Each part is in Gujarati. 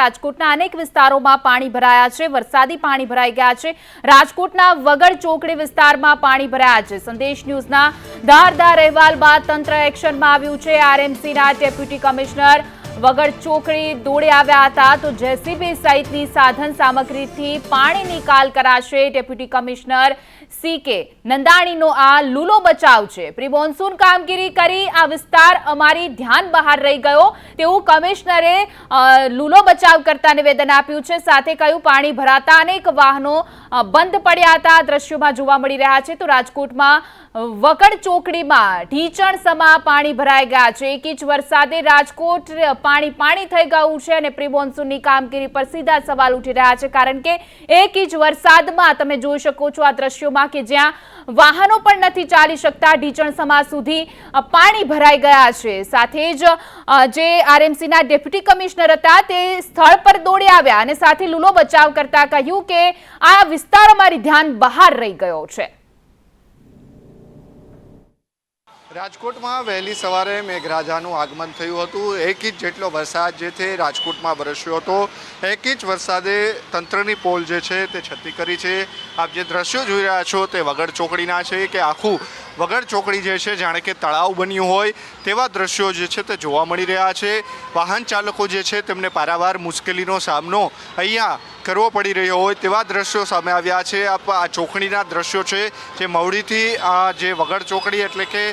રાજકોટના અનેક વિસ્તારોમાં પાણી ભરાયા છે, વરસાદી પાણી ભરાઈ ગયા છે. રાજકોટના વગર ચોકડી વિસ્તારમાં પાણી ભરાયા છે. સંદેશ ન્યૂઝના ધારદાર અહેવાલ બાદ તંત્ર એક્શનમાં આવ્યું છે. આરએમસીના ડેપ્યુટી કમિશનર વગર ચોકડી દોડે આવ્યા હતા. તો જેસીબી સહિતની સાધન સામગ્રીથી પાણી નિકાલ કરાશે ડેપ્યુટી કમિશનર સી કે નંદાણીનો આ લૂલો બચાવ છે. પ્રી મોન્સૂન કામગીરી કરી આ વિસ્તાર અમારી ધ્યાન બહાર રહી ગયો. તેવું કમિશનરે લૂલો બચાવ કરતા નિવેદન આપ્યું છે. સાથે કહ્યું પાણી ભરાતા અનેક વાહનો બંધ પડ્યા હતા. દ્રશ્યોમાં જોવા મળી રહ્યા છે તો રાજકોટમાં વકડ ચોકડીમાં ઢીચણ સમા પાણી ભરાઈ ગયા છે. એક ઇંચ વરસાદે રાજકોટ પાણી પાણી થઈ ગયું છે અને પ્રી મોન્સૂનની કામગીરી પર સીધા સવાલ ઉઠી રહ્યા છે. કારણ કે એક ઇંચ વરસાદમાં તમે જોઈ શકો છો આ દ્રશ્યોમાં કે જ્યાં વાહનો પણ નથી ચાલી શકતા, ઢીચણ સમાજ સુધી પાણી ભરાઈ ગયા છે. સાથે જ જે આરએમસીના ડેપ્યુટી કમિશનર હતા, તે સ્થળ પર દોડી આવ્યા અને સાથે લૂલો બચાવ કરતા કહ્યું કે આ વિસ્તાર અમારી ધ્યાન બહાર રહી ગયો છે. રાજકોટમાં વહેલી સવારે મેઘરાજાનું આગમન થયું હતું. એક ઇંચ જેટલો વરસાદ જે છે રાજકોટમાં વરસ્યો હતો. એક ઇંચ વરસાદે તંત્રની પોલ જે છે તે છતી કરી છે. આપ જે દ્રશ્યો જોઈ રહ્યા છો તે વગર ચોકડીના છે કે આખું વગર ચોકડી જે છે જાણે કે તળાવ બન્યું હોય તેવા દ્રશ્યો જે છે તે જોવા મળી રહ્યા છે. વાહન ચાલકો જે છે તેમને પારાવાર મુશ્કેલીનો સામનો અહીંયા કરવો પડી રહ્યો હોય તેવા દ્રશ્યો સામે આવ્યા છે. આ ચોકડીના દ્રશ્યો છે જે મવડીથી આ જે વગર ચોકડી એટલે કે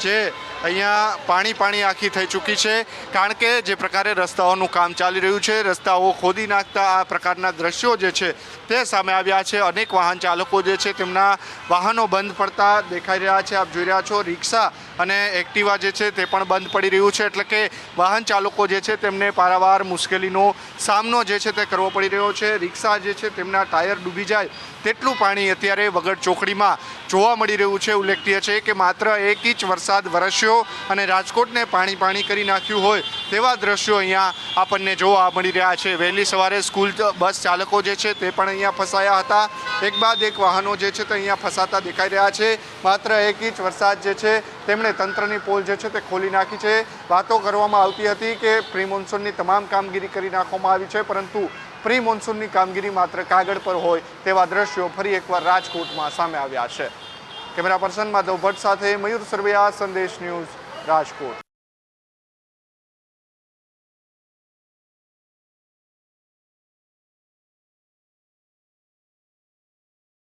જે અહીંયા પાણી પાણી આખી થઈ ચૂકી છે. કારણ કે જે પ્રકારે રસ્તાઓનું કામ ચાલી રહ્યું છે, રસ્તાઓ ખોદી નાખતા આ પ્રકારના દ્રશ્યો જે છે તે સામે આવ્યા છે. અનેક વાહન ચાલકો જે છે તેમના વાહનો બંધ પડતા દેખાઈ રહ્યા છે. આપ જોઈ રહ્યા છો, રિક્ષા અને એક્ટિવા જે છે તે પણ બંધ પડી રહ્યું છે એટલે કે વાહન ચાલકો જે છે તેમને પારાવાર મુશ્કેલીનો સામનો જે છે તે કરવો પડી રહ્યો છે. રિક્ષા જે છે તેમના ટાયર ડૂબી જાય તેટલું પાણી અત્યારે વગર ચોકડીમાં જોવા મળી રહ્યું છે. ઉલ્લેખનીય છે કે માત્ર એક ઇંચ વરસાદ વરસ્યો અને રાજકોટને પાણી પાણી કરી નાખ્યું હોય તેવા દ્રશ્યો અહીંયા આપણને જોવા મળી રહ્યા છે. વહેલી સવારે સ્કૂલ બસ ચાલકો જે છે તે પણ અહીંયા ફસાયા હતા. એક બાદ એક વાહનો જે છે તે અહીંયા ફસાતા દેખાઈ રહ્યા છે. માત્ર એક ઇંચ વરસાદ જે છે તેમણે તંત્રની પોલ જે છે તે ખોલી નાખી છે. વાતો કરવામાં આવતી હતી કે પ્રી મોન્સૂનની તમામ કામગીરી કરી નાખવામાં આવી છે, પરંતુ પ્રી મોન્સૂનની કામગીરી માત્ર કાગળ પર હોય તેવા દ્રશ્યો ફરી એકવાર રાજકોટમાં સામે આવ્યા છે. કેમેરા પર્સન માધવ ભટ્ટ સાથે મયુર સરવૈયા, સંદેશ ન્યૂઝ રાજકોટ.